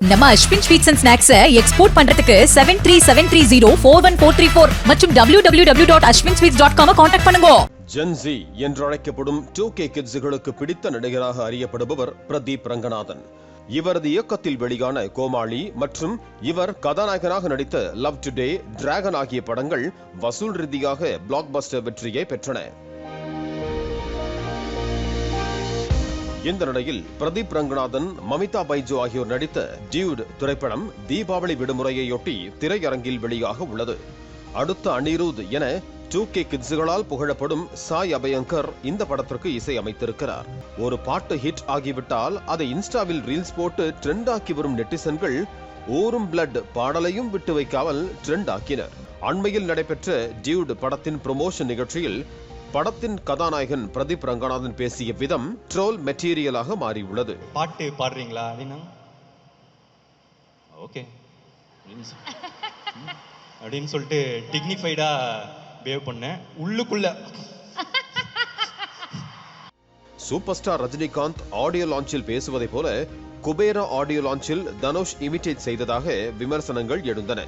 நம்ம Ashwin sweets and ஸ்நாக்ஸை export பண்றதுக்கு seven three seven three zero four one four three four மற்றும் W W W dot Ashwin sweets dot com contact பண்ணுங்க Gen Z என்றழைக்கப்படும் two K கிட்ஸுகளுக்கு பிடித்த நடிகராக அறியப்படுபவர் பிரதீப் ரங்கநாதன். இவரது இயக்கத்தில் வெளியான கோமாளி மற்றும் இவர் கதாநாயகனாக நடித்த லவ் டுடே டிராகன் ஆகிய படங்கள் வசூல் ரீதியாக பிளாக் பஸ்டர் வெற்றியை பெற்றன. இந்த நிலையில் பிரதீப் ரங்கநாதன் மமிதா பைஜு ஆகியோர் நடித்த டியூட் திரைப்படம் தீபாவளி விடுமுறையொட்டி திரையரங்கில் வெளியாக உள்ளது. அடுத்த அனிருத் என டூ கே கிட்ஸுகளால் புகழப்படும் சாய் அபயங்கர் இந்த படத்திற்கு இசை அமைத்திருக்கிறார். ஒரு பாட்டு ஹிட் ஆகிவிட்டால் அதை இன்ஸ்டாவில் ரீல்ஸ் போட்டு ட்ரெண்ட் ஆக்கி வரும் நெட்டிசன்கள் ஊரும் பிளட் பாடலையும் விட்டு வைக்காமல் ட்ரெண்ட் ஆக்கினர் அண்மையில் நடைபெற்ற டியூட் படத்தின் ப்ரொமோஷன் நிகழ்ச்சியில் படத்தின் கதாநாயகன் பிரதீப் ரங்கநாதன் பேசிய விதம் ட்ரோல் மெட்டீரியலாக மாறியுள்ளது. பாட்டு பாடுறீங்களா அப்படின்னா ஓகே. அப்படின்னு சொல்லிட்டு டிக்னிஃபைடா பிஹேவ் பண்ணேன் உள்ளுக்குள்ள. சூப்பர் ஸ்டார் ரஜினிகாந்த் ஆடியோ லான்ச்சில் பேசுவதைப் போல குபேரா ஆடியோ லான்ச்சில் தனுஷ் இமிட்டேட் செய்ததாக விமர்சனங்கள் எழுந்தன.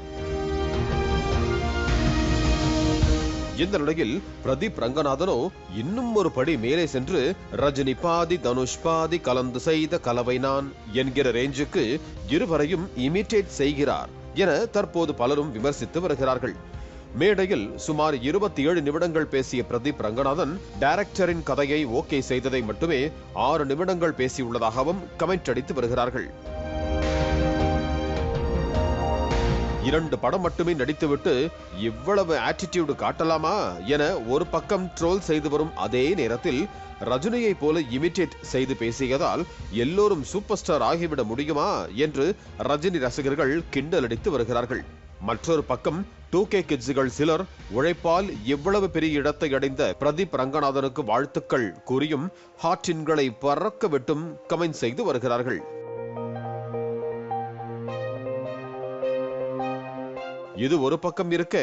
இந்த நிலையில் பிரதீப் ரங்கநாதனோ இன்னும் ஒரு படி மேலே சென்று ரஜினி பாதி தனுஷ் பாதி கலந்து செய்த கலவை நான் என்கிற ரேஞ்சுக்கு இருவரையும் இமிட்டேட் செய்கிறார் என தற்போது பலரும் விமர்சித்து வருகிறார்கள். மேடையில் சுமார் இருபத்தி ஏழு நிமிடங்கள் பேசிய பிரதீப் ரங்கநாதன் டைரக்டரின் கதையை ஓகே செய்ததை மட்டுமே ஆறு நிமிடங்கள் பேசியுள்ளதாகவும் கமெண்ட் அடித்து வருகிறார்கள். இரண்டு படம் மட்டுமே நடித்துவிட்டு இவ்வளவு ஆட்டிடியூடு காட்டலாமா என ஒரு பக்கம் ட்ரோல் செய்து வரும் அதே நேரத்தில் ரஜினியை போல இமிட்டேட் செய்து பேசியதால் எல்லோரும் சூப்பர் ஸ்டார் ஆகிவிட முடியுமா என்று ரஜினி ரசிகர்கள் கிண்டல் அடித்து வருகிறார்கள். மற்றொரு பக்கம் டூ கே கிட்ஸுகள் சிலர் உழைப்பால் எவ்வளவு பெரிய இடத்தை அடைந்த பிரதீப் ரங்கநாதனுக்கு வாழ்த்துக்கள் கூறியும் ஹார்டின்களை பறக்க விட்டும் கமெண்ட் செய்து வருகிறார்கள். இது ஒரு பக்கம் இருக்க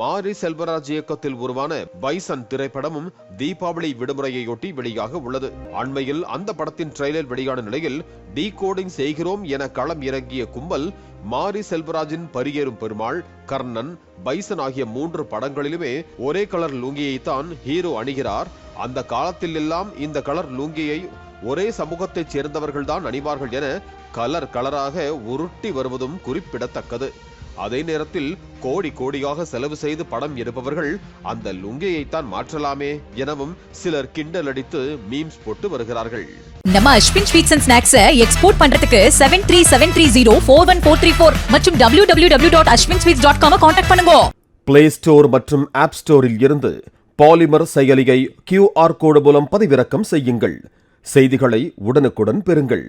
மாரி செல்வராஜ் இயக்கத்தில் உருவான பைசன் திரைப்படமும் தீபாவளி விடுமுறையொட்டி வெளியாக உள்ளது. அண்மையில் அந்த படத்தின் ட்ரெய்லர் வெளியான நிலையில் டீ கோடிங் செய்கிறோம் என களம் இறங்கிய கும்பல் மாரி செல்வராஜின் பரியேறும் பெருமாள் கர்ணன் பைசன் ஆகிய மூன்று படங்களிலுமே ஒரே கலர் லுங்கியைத்தான் ஹீரோ அணிகிறார். அந்த காலத்தில் எல்லாம் இந்த கலர் லுங்கியை ஒரே சமூகத்தைச் சேர்ந்தவர்கள்தான் அணிவார்கள் என கலர் கலராக உருட்டி வருவதும் குறிப்பிடத்தக்கது. அதே நேரத்தில் கோடி கோடியாக செலவு செய்து படம் எடுப்பவர்கள் அந்த லுங்கியைத்தான் மாற்றலாமே எனவும் சிலர் கிண்டல் அடித்து மீம்ஸ் போட்டு வருகிறார்கள். நம்ம அஸ்வின் ஸ்வீட்ஸ் அண்ட் ஸ்நாக்ஸை எக்ஸ்போர்ட் பண்றதுக்கு seven three seven three zero four one four three four மற்றும் W W W dot Ashwin sweets dot com contact பண்ணுங்க. பிளே ஸ்டோர் மற்றும் ஆப் ஸ்டோரில் இருந்து பாலிமர் செயலியை கியூஆர் கோடு மூலம் பதிவிறக்கம் செய்யுங்கள். செய்திகளை உடனுக்குடன் பெறுங்கள்.